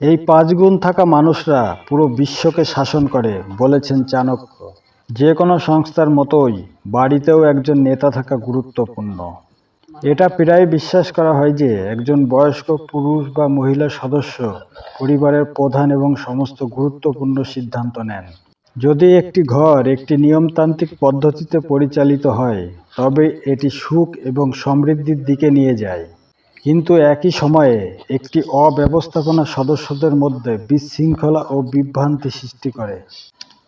এই পাঁচ গুণ থাকা মানুষরা পুরো বিশ্বকে শাসন করে, বলেছেন চাণক্য। যে কোনো সংস্থার মতোই বাড়িতেও একজন নেতা থাকা গুরুত্বপূর্ণ। এটা প্রায় বিশ্বাস করা হয় যে, একজন বয়স্ক পুরুষ বা মহিলা সদস্য পরিবারের প্রধান এবং সমস্ত গুরুত্বপূর্ণ সিদ্ধান্ত নেন। যদি একটি ঘর একটি নিয়মতান্ত্রিক পদ্ধতিতে পরিচালিত হয়, তবে এটি সুখ এবং সমৃদ্ধির দিকে নিয়ে যায়। কিন্তু একই সময়ে একটি অব্যবস্থাপনা সদস্যদের মধ্যে বিশৃঙ্খলা ও বিভ্রান্তি সৃষ্টি করে।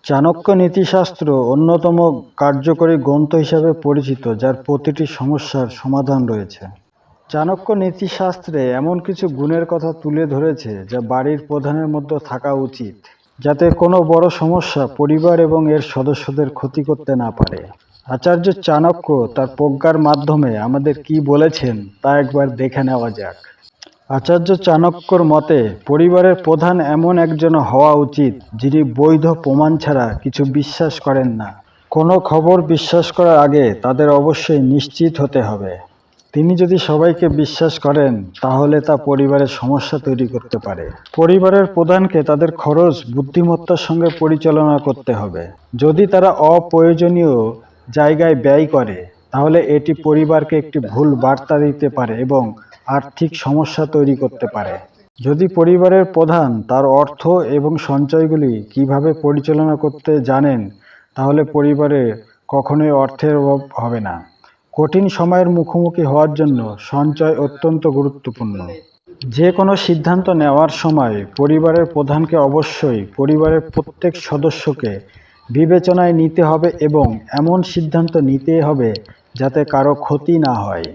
চাণক্য নীতিশাস্ত্র অন্যতম কার্যকরী গ্রন্থ হিসাবে পরিচিত, যার প্রতিটি সমস্যার সমাধান রয়েছে। চাণক্য নীতিশাস্ত্রে এমন কিছু গুণের কথা তুলে ধরেছে, যা বাড়ির প্রধানের মধ্যে থাকা উচিত। যাতে কোনো বড় সমস্যা পরিবার এবং এর সদস্যদের ক্ষতি করতে না পারে। আচার্য চাণক্য তার প্রজ্ঞার মাধ্যমে আমাদের কি বলেছেন তা একবার দেখে নেওয়া যাক। আচার্য চাণক্যর মতে, পরিবারের প্রধান এমন একজন হওয়া উচিত যিনি বৈধ প্রমাণ ছাড়া কিছু বিশ্বাস করেন না। কোনো খবর বিশ্বাস করার আগে তাদের অবশ্যই নিশ্চিত হতে হবে। তিনি যদি সবাইকে বিশ্বাস করেন, তাহলে তা পরিবারের সমস্যা তৈরি করতে পারে। পরিবারের প্রধানকে তাদের খরচ, বুদ্ধিমত্তার সঙ্গে পরিচালনা করতে হবে। যদি তারা অপ্রয়োজনীয় জায়গায় ব্যয় করে, তাহলে এটি পরিবারকে একটি ভুল বার্তা দিতে পারে এবং আর্থিক সমস্যা তৈরি করতে পারে। যদি পরিবারের প্রধান তার অর্থ এবং সঞ্চয়গুলি কীভাবে পরিচালনা করতে জানেন, তাহলে পরিবারে কখনোই অর্থের অভাব হবে না। কঠিন সময়ের মুখোমুখি হওয়ার জন্য সঞ্চয় অত্যন্ত গুরুত্বপূর্ণ। যে কোনো সিদ্ধান্ত নেওয়ার সময় পরিবারের প্রধানকে অবশ্যই পরিবারের প্রত্যেক সদস্যকে বিবেচনায় নিতে হবে এবং এমন সিদ্ধান্ত নিতে হবে যাতে কারও ক্ষতি না হয়।